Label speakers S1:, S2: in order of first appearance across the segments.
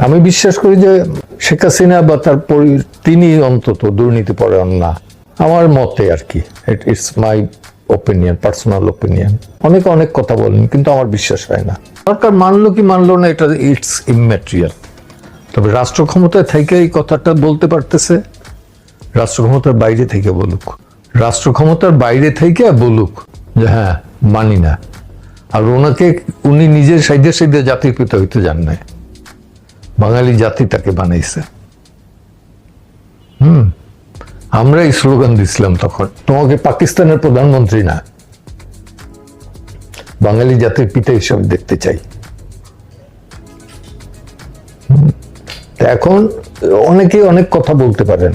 S1: আমি বিশ্বাস করি যে শেখ হাসিনা বা তার পরি- তিনি অন্তত দুর্নীতি পরায়ণ না। আমার মতে আর কি it's my opinion personal opinion অনেকে অনেক কথা বলেন, কিন্তু আমার বিশ্বাস হয় না। সরকার মানলো কি মানলো না, এটা ইটস ইমেটেরিয়াল তবে রাষ্ট্র ক্ষমতায় থেকে এই কথাটা বলতে পারতেছে। রাষ্ট্র ক্ষমতার বাইরে থেকে বলুক। রাষ্ট্র ক্ষমতার বাইরে থেকে বলুক যে হ্যাঁ মানি না। আর ওনাকে, উনি নিজের সাইডে সাইডে জাতির পিতা হইতে যান নাই। বাঙালি জাতি তাকে বানাইছে। হুম আমরা এই স্লোগান দিছিলাম তখন। তোমাকে পাকিস্তানের প্রধানমন্ত্রী না। বাঙালি জাতির পিতা হিসাবে দেখতে চাই। এখন অনেকে অনেক কথা বলতে পারেন।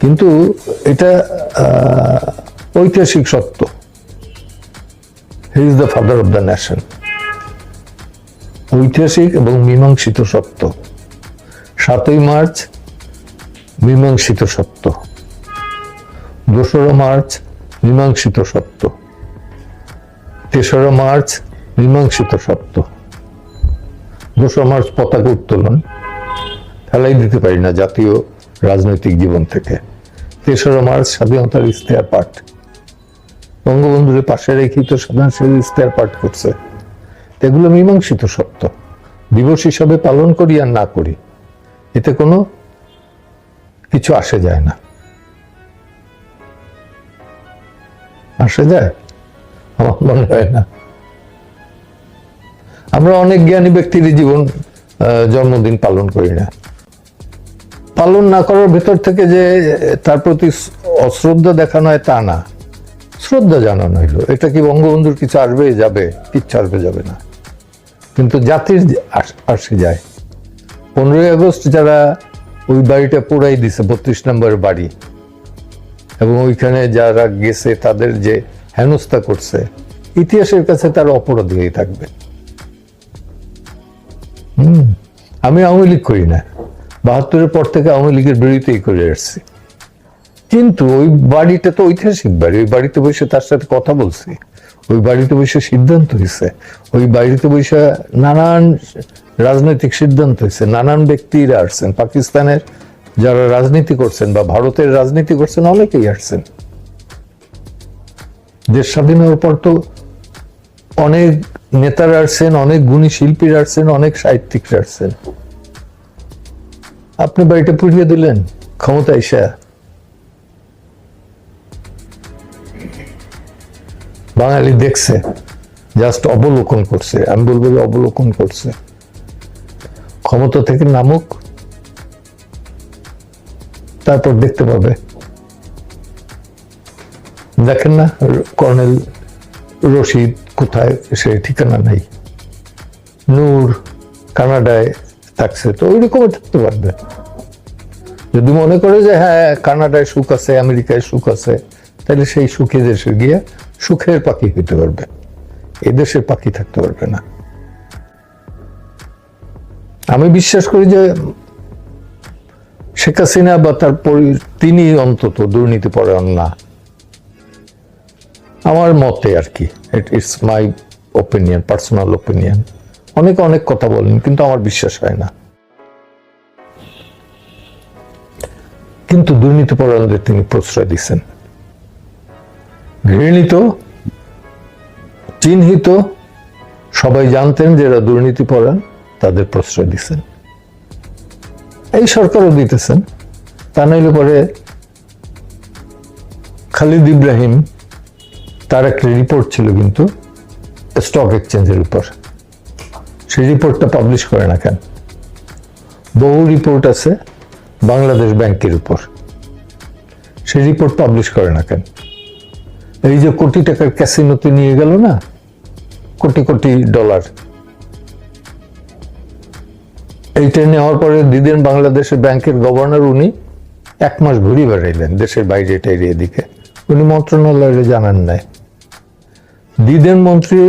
S1: কিন্তু এটা ঐতিহাসিক সত্য। He is the father of the nation ঐতিহাসিক এবং মীমাংসিত সত্য। সাতই মার্চ, মীমাংসিত সত্য। দোসরা মার্চ, মীমাংসিত সত্য। তেসরা মার্চ, মীমাংসিত সত্য। দোসরা মার্চ, পতাকা উত্তোলন। ফেলাই দিতে পারি না জাতীয় রাজনৈতিক জীবন থেকে। তেসরা মার্চ, স্বাধীনতার ইশতেহার পাঠ। বঙ্গবন্ধুর পাশে রেখেই তো স্বাধীনতার ইশতেহার পাঠ করছে। এগুলো মীমাংসিত সত্য। দিবস হিসাবে পালন করি আর না করি, এতে কোনো কিছু আসে যায় না। আসে যায়? আমার মনে হয় না। আমরা অনেক জ্ঞানী ব্যক্তির জীবন জন্মদিন পালন করি না। পালন না করার ভেতর থেকে যে তার প্রতি অশ্রদ্ধা দেখানো হয় তা না। শ্রদ্ধা জানানো হইল। এটা কি বঙ্গবন্ধুর কিছু আসবে, যাবে, কিচ্ছু আসবে, যাবে না। কিন্তু জাতির আসে যায়। পনেরোই আগস্ট যারা ওই বাড়িটা পোড়াই দিছে, বত্রিশ নম্বরের বাড়ি, এবং ওইখানে যারা গেছে তাদের যে হেনস্থা করছে, ইতিহাসের কাছে তারা অপরাধ হয়ে থাকবে। হুম, আমি আওয়ামী লীগ করি না। বাহাত্তরের পর থেকে আওয়ামী লীগের বিরোধিতাই করে আসছি। কিন্তু ওই বাড়িটা তো ঐতিহাসিক বাড়ি, ওই বাড়িতে বসে তার সাথে কথা বলছি। ওই বাড়িতে বসে সিদ্ধান্ত হয়েছে ওই বাড়িতে বসে নানান রাজনৈতিক সিদ্ধান্ত হয়েছে নানান ব্যক্তিরা আসছেন। পাকিস্তানের যারা রাজনীতি করছেন বা ভারতের রাজনীতি করছেন, অনেকেই আসছেন। দেশ স্বাধীন হওয়ার পর তো অনেক নেতারা আসছেন, অনেক গুণী শিল্পীরা আসছেন, অনেক সাহিত্যিকরা আসছেন। আপনি বাড়িটা পুড়িয়ে দিলেন ক্ষমতা এসে বাঙালি দেখছে জাস্ট অবলোকন করছে, আমি বলব যে অবলোকন করছে। ক্ষমতা থেকে নামুক, তারপর দেখতে পাবে। দেখেন না, কর্নেল রশিদ কোথায়, সে ঠিকানা নাই। নূর কানাডায় থাকছে, তো ওই রকমও থাকতে পারবে। যদি মনে করে যে হ্যাঁ কানাডায় সুখ আছে, আমেরিকায় সুখ আছে, তাহলে সেই সুখে দেশে গিয়ে সুখের পাখি হইতে পারবে। এ দেশের পাখি থাকতে পারবে না। আমি বিশ্বাস করি যে শেখ হাসিনা বা তার তিনি অন্তত দুর্নীতি পরায়ণ না। আমার মতে আর কি it it's my opinion personal opinion অনেকে অনেক কথা বলেন, কিন্তু আমার বিশ্বাস হয় না। কিন্তু দুর্নীতি পরায়ণদের তিনি প্রশ্রয় দিচ্ছেন। ঘৃণিত, চিহ্নিত, সবাই জানতেন যে এরা দুর্নীতি পরায়ণ তাদের প্রশ্রয় দিচ্ছেন এই সরকারও দিতেছেন। তা নইলে পরে খালিদ ইব্রাহিম, তার একটা রিপোর্ট ছিল কিন্তু স্টক এক্সচেঞ্জের উপর। সেই রিপোর্টটা পাবলিশ করে না কেন? বহু রিপোর্ট আছে বাংলাদেশ ব্যাংকের উপর। সেই রিপোর্ট পাবলিশ করে না কেন? এই যে কোটি টাকার ক্যাসিনোতে নিয়ে গেল না, কোটি কোটি ডলার। এইটা নেওয়ার পরে দিদিন বাংলাদেশের ব্যাংকের গভর্নর উনি এক মাস ঘুরে বেড়াইলেন দেশের বাইরে টাইরে এদিকে। উনি মন্ত্রণালয়ে জানান নাই। দিদেন মন্ত্রী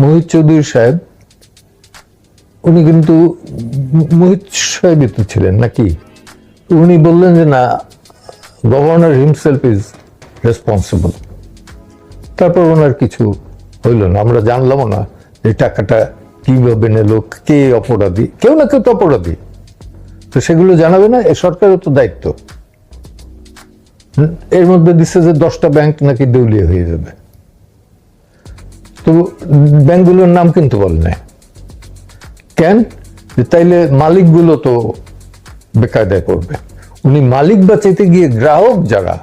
S1: মোহিত চৌধুরী সাহেব, উনি কিন্তু মোহিত সাহেবই তো ছিলেন নাকি? উনি বললেন যে না, গভর্নর হিমসেলফ ইজ রেসপন্সিবল। তারপর ওনার কিছু হইল না। আমরা জানলামও না এই টাকাটা কীভাবে নিল, কে অপরাধী, কেউ না কেউ তো অপরাধী। তো সেগুলো জানাবে না, এ সরকারের তো দায়িত্ব। এর মধ্যে দিচ্ছে যে দশটা ব্যাংক নাকি দেউলিয়া হয়ে যাবে। তো ব্যাংকগুলোর নাম কিন্তু বলে নাই। কেন? যে তাইলে মালিকগুলো তো বেকায়দায় করবে উনি মালিক বাঁচাইতে গিয়ে গ্রাহক যারা,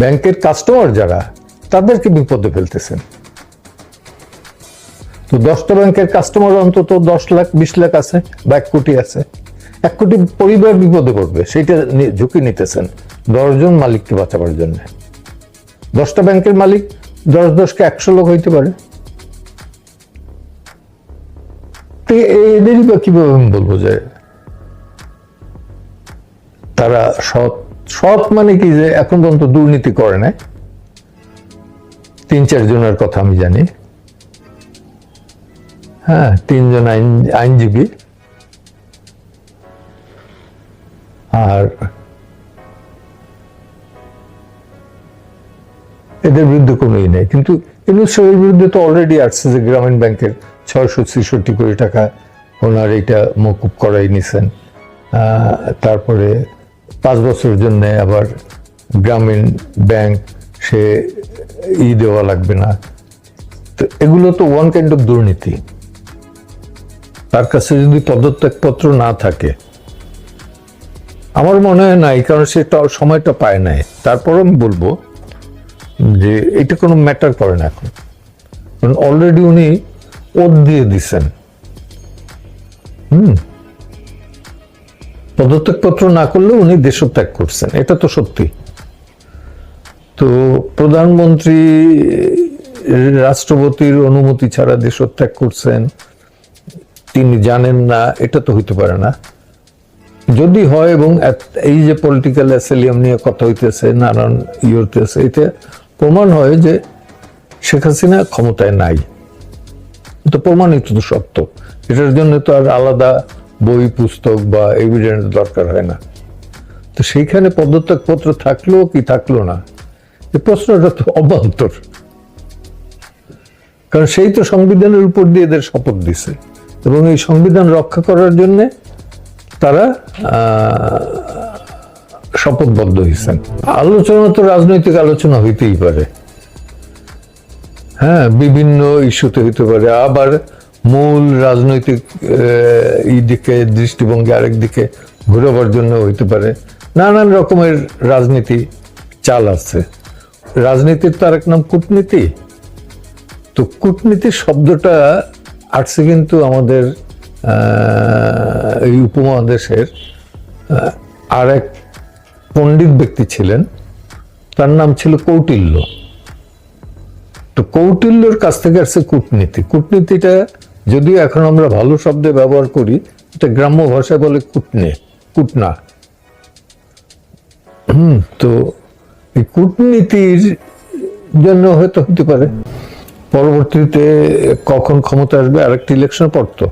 S1: ব্যাংকের কাস্টমার যারা তাদেরকে বিপদে ফেলতেছেন। তো দশটা ব্যাংকের কাস্টমার অন্তত দশ লাখ, বিশ লাখ আছে বা এক কোটি আছে। এক কোটি পরিবার বিপদে পড়বে নি- ঝুঁকি নিতেছেন দশজন মালিককে বাঁচাবার জন্য। দশটা ব্যাংকের মালিক দশ দশকে একশো লোক হইতে পারে। এদেরই বা কীভাবে আমি বলব যে তারা সৎ সৎ মানে কি যে এখন পর্যন্ত দুর্নীতি করে না তিন, চার জনের কথা আমি জানি। হ্যাঁ তিনজন আইন, আইনজীবী। আর এদের বিরুদ্ধে কোনো ই নেই। কিন্তু ইউনুস বিরুদ্ধে তো অলরেডি আসছে যে গ্রামীণ ব্যাংকের ছয়শো ছেষট্টি কোটি টাকা ওনার এটা মকুব করাই নিছেন। তারপরে পাঁচ বছরের জন্য আবার গ্রামীণ ব্যাংক সে ই দেওয়া লাগবে না। তো এগুলো তো ওয়ান কাইন্ড অফ দুর্নীতি। তার কাছে যদি পদত্যাগপত্র না থাকে, আমার মনে হয় নাই, কারণ সে সময়টা পায় নাই। তারপর আমি বলব যে এটা কোনো ম্যাটার করে না এখন। কারণ অলরেডি উনি ওত দিয়ে দিছেন। হুম। পদত্যাগপত্র না করলে উনি দেশত্যাগ করছেন। এটা তো সত্যি। তো প্রধানমন্ত্রী, রাষ্ট্রপতির অনুমতি ছাড়া দেশত্যাগ করছেন, তিনি জানেন না, এটা তো হইতে পারে না। যদি হয় এবং এই যে পলিটিক্যাল অ্যাসেলিয়াম নিয়ে কথা হইতেছে, নানান ই হইতেছে, এতে প্রমাণ হয় যে শেখ হাসিনা ক্ষমতায় নাই। তো প্রমাণিত তো সত্য এটার জন্য তো আর আলাদা বই, পুস্তক বা এভিডেন্স দরকার হয় না। তো সেইখানে পদত্যাগপত্র থাকল কি থাকল না? প্রশ্নটা তো অবান্তর। কারণ সেই তো সংবিধানের উপর দিয়ে এদের শপথ দিছে। এবং এই সংবিধান রক্ষা করার জন্য তারা শপথবদ্ধ হয়েছেন আলোচনা তো রাজনৈতিক আলোচনা হইতেই পারে। হ্যাঁ বিভিন্ন ইস্যুতে হইতে পারে। আবার মূল রাজনৈতিক আহ, ই দিকে দৃষ্টিভঙ্গি আরেক দিকে ঘুরবার জন্য হইতে পারে। নানান রকমের রাজনীতি চাল আছে। রাজনীতির তো আরেক নাম কূটনীতি। তো কূটনীতি শব্দটা আসছে কিন্তু আমাদের এই উপমহাদেশের আর এক পণ্ডিত ব্যক্তি ছিলেন, তার নাম ছিল কৌটিল্য। তো কৌটিল্যর কাছ থেকে আসছে কূটনীতি। কূটনীতিটা যদিও এখন আমরা ভালো শব্দে ব্যবহার করি, এটা গ্রাম্য ভাষায় বলে কুটনে, কুটনা। হুম, তো কূটনীতির জন্য হয়তো হতে পারে। পরবর্তীতে কখন ক্ষমতা আসবে? আরেকটি ইলেকশন পর তো